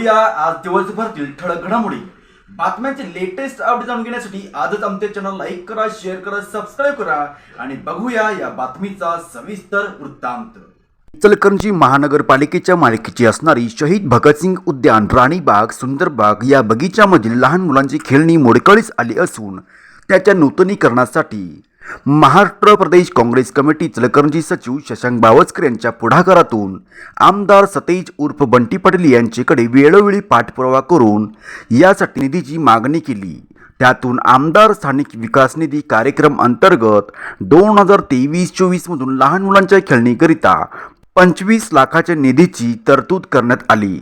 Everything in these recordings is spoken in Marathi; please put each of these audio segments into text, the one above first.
बघूया. आज दिवसभरातील ठळक घडामोडी. बातम्यांचे लेटेस्ट अपडेट जाणून घेण्यासाठी आजच आमच्या चॅनल लाईक करा शेअर करा सबस्क्राईब करा आणि बघूया या बातमीचा सविस्तर वृत्तांत. इचलकरंजी महानगरपालिकेच्या मालकीची असणारी शहीद भगतसिंग उद्यान राणीबाग सुंदरबाग या बगीच्यामधील लहान मुलांची खेळणी मोडकळीस आली असून त्याच्या नूतनीकरणासाठी महाराष्ट्र प्रदेश काँग्रेस कमिटी चलकरंजी सचिव शशांक बावस्कर यांच्या पुढाकारातून आमदार सतेज उर्फ बंटी पाटील यांच्याकडे वेळोवेळी पाठपुरावा करून यासाठी निधीची मागणी केली. त्यातून आमदार स्थानिक विकास निधी कार्यक्रम अंतर्गत दोन हजार तेवीस चोवीसमधून लहान मुलांच्या खेळणीकरिता पंचवीस लाखाच्या निधीची तरतूद करण्यात आली.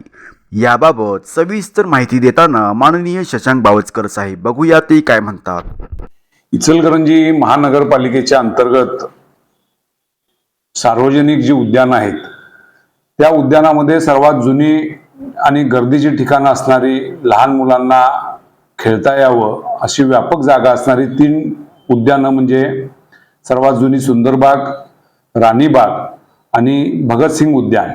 याबाबत सविस्तर माहिती देताना माननीय शशांक बावचकर साहेब बघूया ते काय म्हणतात. इचलकरंजी महानगरपालिकेच्या अंतर्गत सार्वजनिक जी उद्यानं आहेत त्या उद्यानामध्ये सर्वात जुनी आणि गर्दीची ठिकाणं असणारी लहान मुलांना खेळता यावं अशी व्यापक जागा असणारी तीन उद्यानं म्हणजे सर्वात जुनी सुंदरबाग राणीबाग आणि भगतसिंग उद्यान.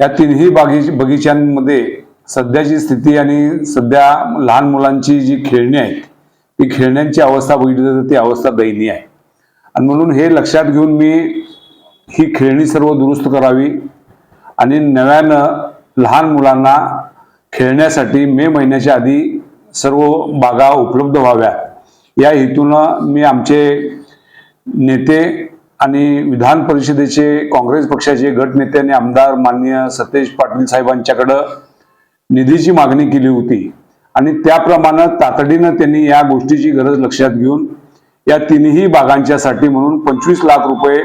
या तिन्ही बागी बगीच्यांमध्ये सध्याची स्थिती आणि सध्या लहान मुलांची जी खेळणी आहेत ती खेळण्यांची अवस्था बघितली तर ती अवस्था दयनीय आहे. आणि म्हणून हे लक्षात घेऊन मी ही खेळणी सर्व दुरुस्त करावी आणि नव्यानं लहान मुलांना खेळण्यासाठी मे महिन्याच्या आधी सर्व बागा उपलब्ध व्हाव्या. या हेतूनं मी आमचे नेते आणि विधान परिषदेचे काँग्रेस पक्षाचे गटनेते आणि आमदार माननीय सतेज पाटील साहेबांच्याकडं निधीची मागणी केली होती. आणि त्याप्रमाणे तातडीनं त्यांनी या गोष्टीची गरज लक्षात घेऊन या तिन्ही भागांच्यासाठी म्हणून पंचवीस लाख रुपये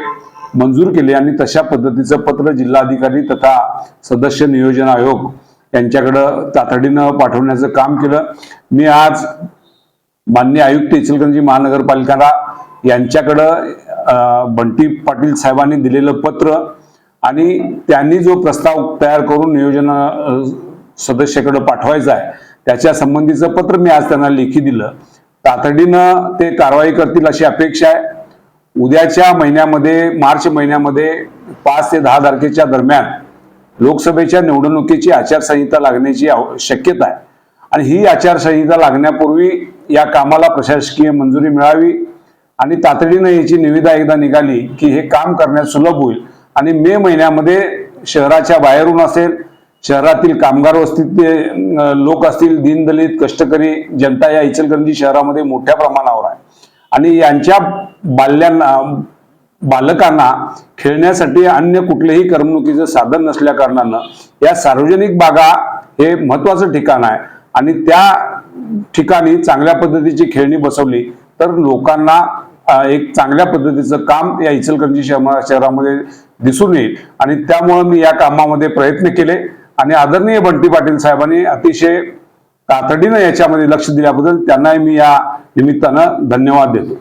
मंजूर केले आणि तशा पद्धतीचं पत्र जिल्हाधिकारी तथा सदस्य नियोजन आयोग यांच्याकडं तातडीनं पाठवण्याचं काम केलं. मी आज मान्य आयुक्त इचलकरंजी महानगरपालिका यांच्याकडं बंटी पाटील साहेबांनी दिलेलं पत्र आणि त्यांनी जो प्रस्ताव तयार करून नियोजन अं, सदस्याकडे पाठवायचा आहे त्याच्या संबंधीचं पत्र मी आज त्यांना लेखी दिलं. तातडीनं ते कारवाई करतील अशी अपेक्षा आहे. उद्याच्या महिन्यामध्ये मार्च महिन्यामध्ये पाच ते दहा तारखेच्या दरम्यान लोकसभेच्या निवडणुकीची आचारसंहिता लागण्याची आव- शक्यता आहे. आणि ही आचारसंहिता लागण्यापूर्वी या कामाला प्रशासकीय मंजुरी मिळावी आणि तातडीनं याची निविदा एकदा निघाली की हे काम करण्यास सुलभ होईल. आणि मे महिन्यामध्ये शहराच्या बाहेरून असेल शहरातील कामगार वस्तीतले लोक असतील दीनदलित कष्टकरी जनता या इचलकरंजी शहरामध्ये मोठ्या प्रमाणावर आहे. आणि यांच्या बाल्यांना बालकांना खेळण्यासाठी अन्य कुठलेही करमणुकीचं साधन नसल्या कारणानं या सार्वजनिक बागा हे महत्वाचं ठिकाण आहे. आणि त्या ठिकाणी चांगल्या पद्धतीची खेळणी बसवली तर लोकांना एक चांगल्या पद्धतीचं काम या इचलकरंजी शहरा शहरामध्ये दिसून येईल. आणि त्यामुळं मी या कामामध्ये प्रयत्न केले. आणि आदरणीय बंटी पाटील साहेबांनी अतिशय तातडीनं याच्यामध्ये लक्ष दिल्याबद्दल त्यांनाही मी या निमित्तानं धन्यवाद देतो.